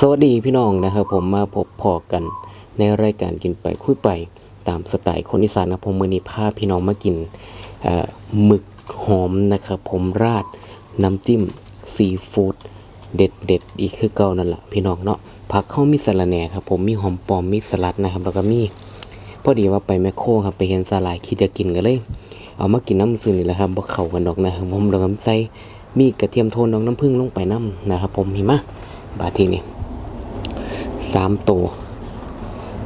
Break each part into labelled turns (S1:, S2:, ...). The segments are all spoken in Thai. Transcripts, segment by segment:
S1: สวัสดีพี่น้องนะครับผมมาพบพอกันในรายการกินไปคุยไปตามสไตล์คนอีสานครับผมมือนี้พาพี่น้องมากินหมึกหอมนะครับผมราดน้ำจิ้มซีฟู้ดเด็ดเด็ดอีกคือเก่านั่นแหละพี่น้องเนาะผักเข้ามีสะระแหน่ครับผมมีหอมปอมมีสลัดนะครับแล้วก็มีพอดีว่าไปแมคโครครับไปเห็นสาหร่ายคิดจะกินกันเลย เอามากินน้ำซึนนี่แหละครับบ่เข้ากันดอกนะครับผมแล้วก็ใส่มีกระเทียมโทนน้องน้ำผึ้งลงไปน้ำนะครับผมเห็นไหมบาทีนี้ สามตัว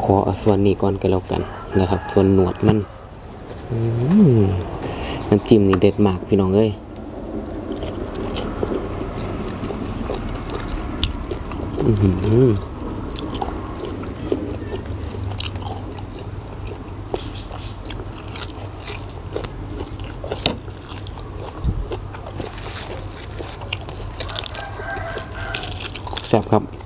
S1: ขอเอาส่วนนี้ก่อนก็แล้วกันนะครับ ส่วนหนวดมันน้ำจิ้มนี่เด็ดมากพี่น้องเอ้ยแซ่บครับ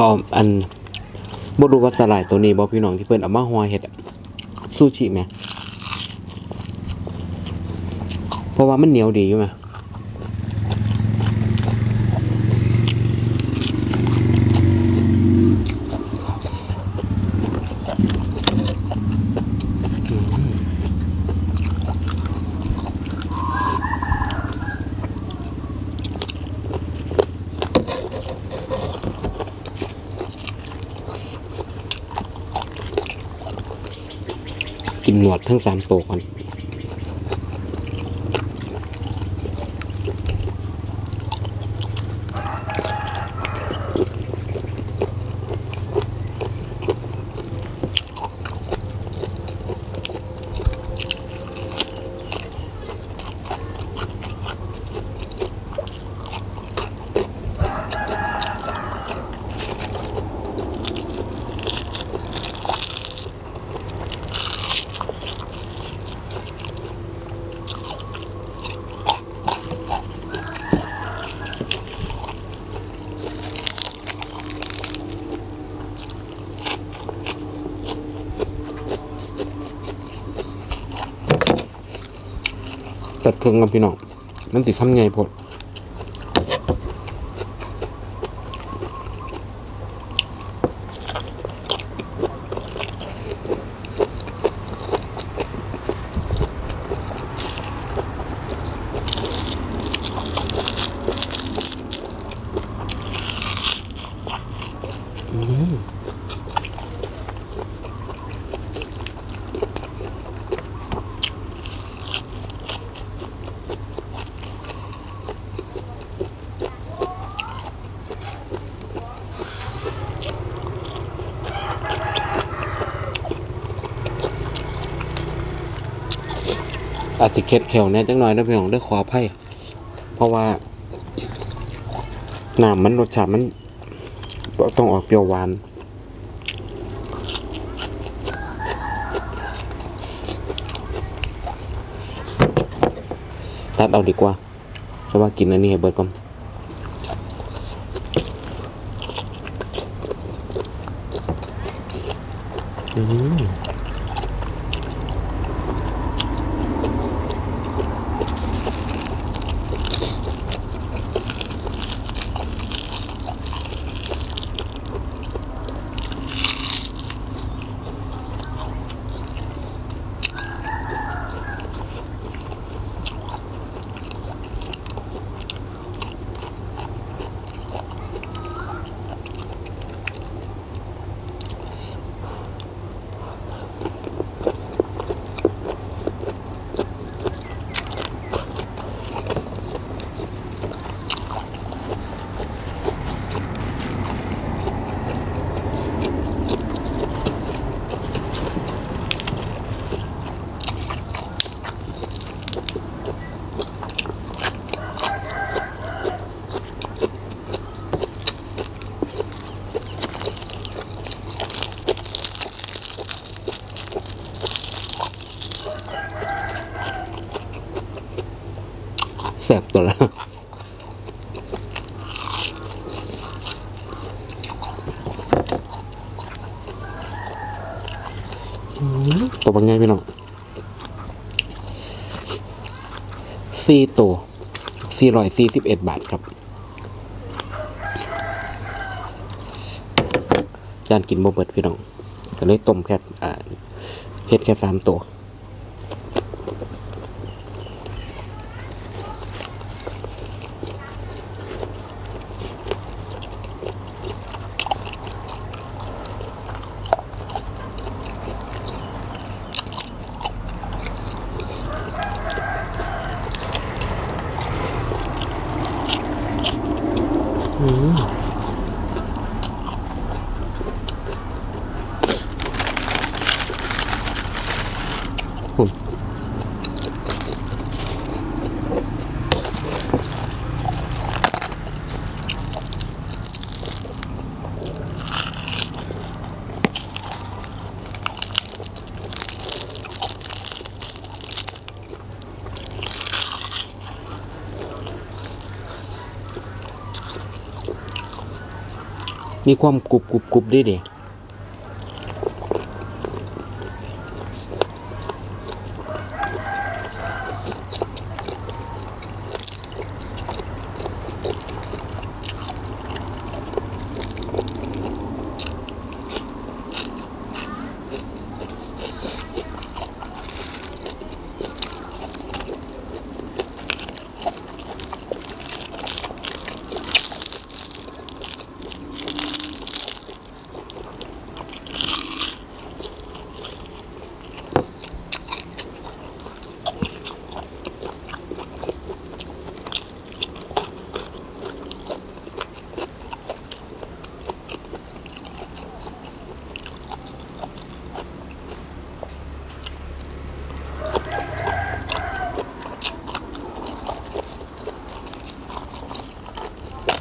S1: เขาเอาอันบ่รู้ว่าสลายตัวนี้บ่พี่น้องที่เพิ่นเอามาห่อเห็ดซูชิไหมเพราะว่ามันเหนียวดีอยู่ไหม วดทั้งสามตัวก่อน ตัดเครื่องกับพี่น้องมันสิคำใหญ่พด อาจสิเค็ดแขวแหน่จังหน่อยนะพี่น้องด้วยขออภัยเพราะว่าน้ำมันรสชาติมันต้องออกเปรี้ยวหวานตัดเอาดีกว่าเพราะว่ากินอันนี้ให้เบิดก่อน แสบตัวละตัวบางไงพี่น้องสี่ตัวสี่ร้อยสี่สิบเอ็ดบาทครับ จานกินบ่เบิดพี่น้องก็เลยต้มแค่เฮ็ดแค่สามตัว มีความกรุบกรุบกรุบด้วยเด็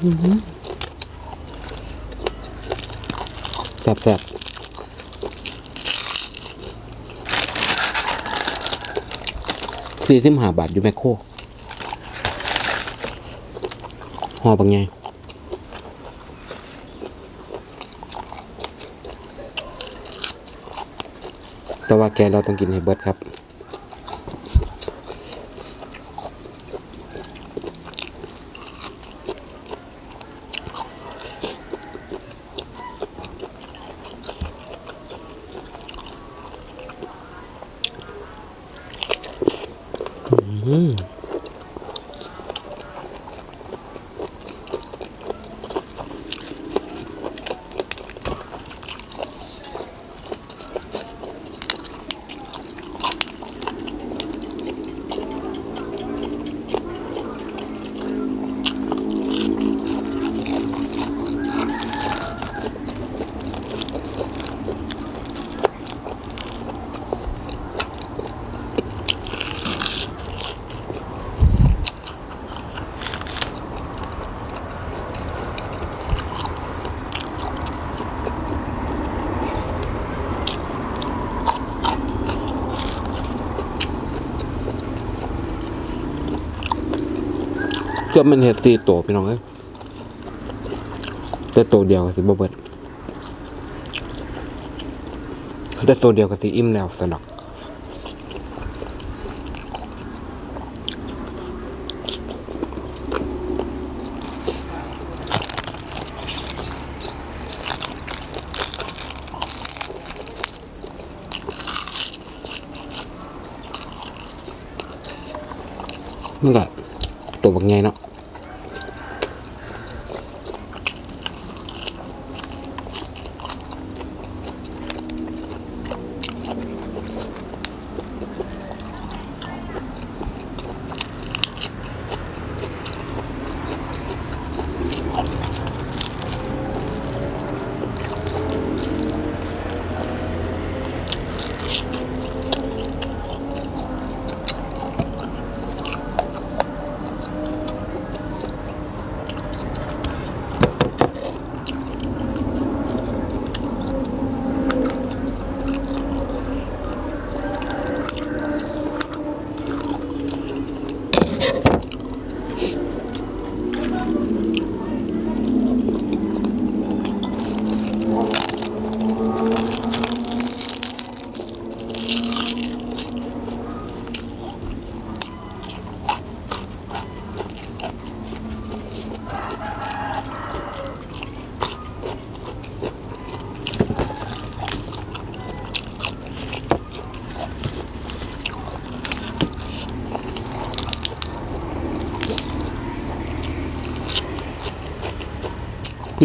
S1: แซ่บแซ่บสี่สิบห้าบาทอยู่แมคโครห่อบางไงแต่ว่าแกเราต้องกินให้เบิดครับ เกือบมันเห็ดสี่ตัวพี่น้องเอ้ยแต่ตัวเดียวก็สิบ่เบิดแต่ตัวเดียวก็สิอิ่มแล้วสนอกมันก็ตัวบางไงเนาะ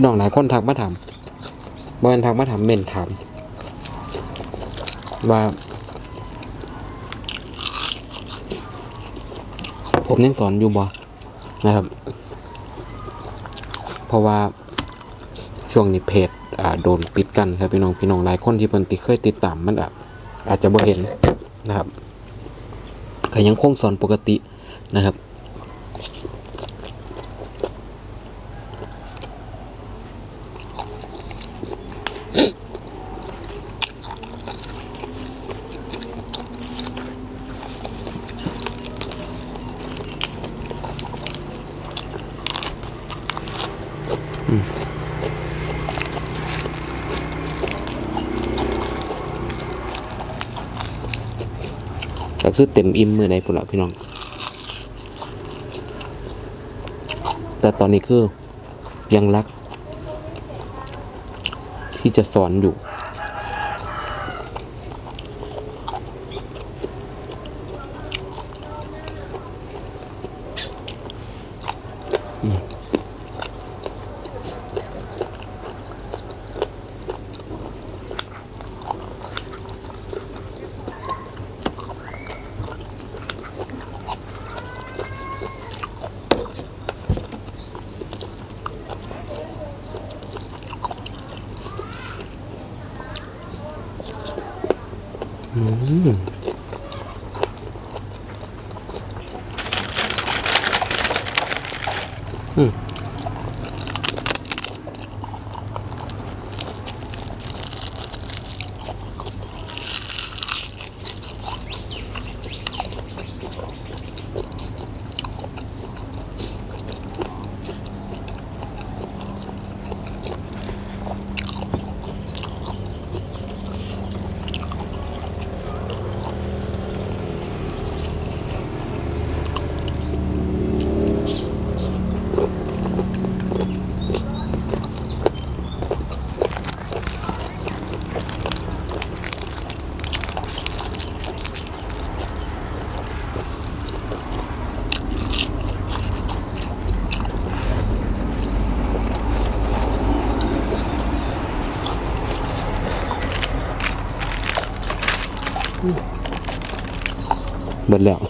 S1: น้องหลายคนทักมาถามบ่แม่นทักมาถามเม่นถาม ว่า ผมยังสอนอยู่บ่นะครับ เพราะว่าช่วงนี้เพจอ่าโดนปิดกันครับพี่น้องพี่น้องหลายคนที่เพิ่นติเคยติดตามมันอะอาจจะบ่เห็นนะครับก็ยังคงสอนปกตินะครับ ก็คือเต็มอิ่มมือในพุ่นละพี่น้อง แต่ตอนนี้คือยังรัก ที่จะสอนอยู่ อืม เบิดแล้ว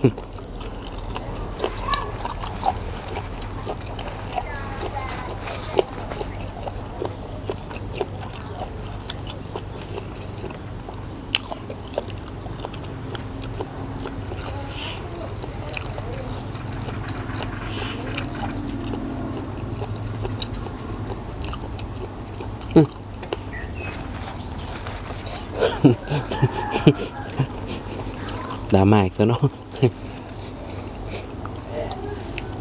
S1: ดราม่าอีกแล้วเนาะ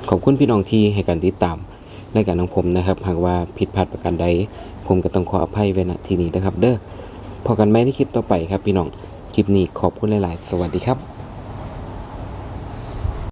S1: ขอบคุณพี่น้องที่ให้การติดตามในการของผมนะครับ หากว่าผิดพลาดประการใด ผมก็ต้องขออภัยไว้ณที่นี้นะครับ เด้อพอกันไหมในคลิปต่อไปครับพี่น้อง คลิปนี้ขอบคุณหลาย ๆ สวัสดีครับ